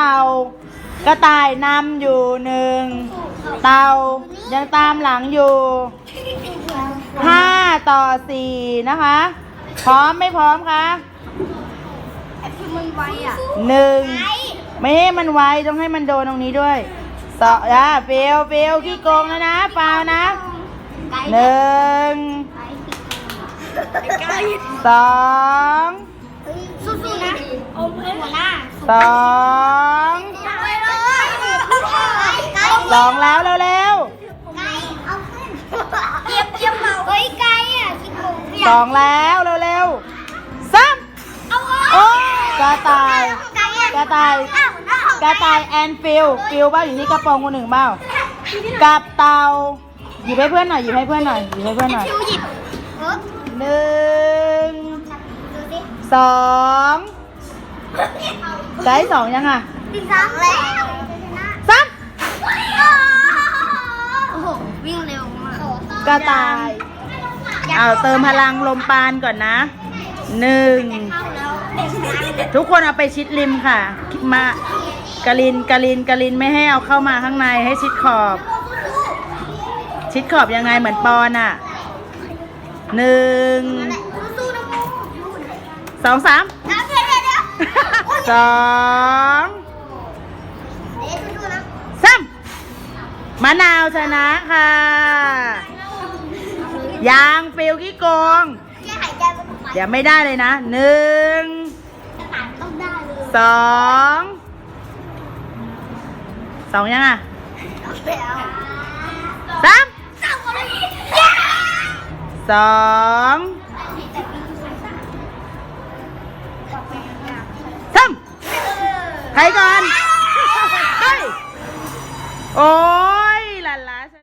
เต่ากระต่ายนำอยู่หนึ่งเต่ายังตามหลังอยู่ห้าต่อสี่นะคะ พร้อมไม่พร้อมคะมันไวอะหนึ่งไม่ให้มันไวต้องให้มันโดนตรงนี้ด้วยสองอะเฟลเฟลขี้โกงแล้วนะเปล่านะหนึ่งสองสู้ๆนะเอาหัวหน้าสอง ไปเลย สองแล้วเร็วไก่เอาขึ้นเทียบเทียบเมาเฮ้ยไก่อะคิดโกงๆสองแล้วเร็วๆสามเอาโอ้กระต่ายไก่อะกระต่ายกระต่ายแอนฟิลฟิลบ้าอยู่ที่กระโปรงคนหนึ่งเปล่ากับเตาหยิบให้เพื่อนหน่อยหยิบให้เพื่อนหน่อยหยิบให้เพื่อนหน่อยฟิวหยิบเออหนึ่งดูสิสองไกด์สองยังอะตีสามแล้ว สาม โอ้โหวิ่งเร็วมาก กระต่ายเอาเติมพลังลมปานก่อนนะหนึ่งเข้าแล้วทุกคนเอาไปชิดริมค่ะ มากะลินกะลินกะลินไม่ให้เอาเข้ามาข้างในให้ชิดขอบ ชิดขอบยังไงเหมือนปอนอะหนึ่งสู้ๆนะมูสองสามน้ำเดี๋ยวเดี๋ยวเดี๋ยวสองเอ๊ะสู้ๆนะสามมะนาวชนะค่ะ ยางฟิลกี้โกง แค่หายใจมันออกไปเดี๋ยวไม่ได้เลยนะหนึ่งกระต่ายต้องได้เลยสองสองยังอะเอาแล้วสามสามคนเลยสองสามใครก่อน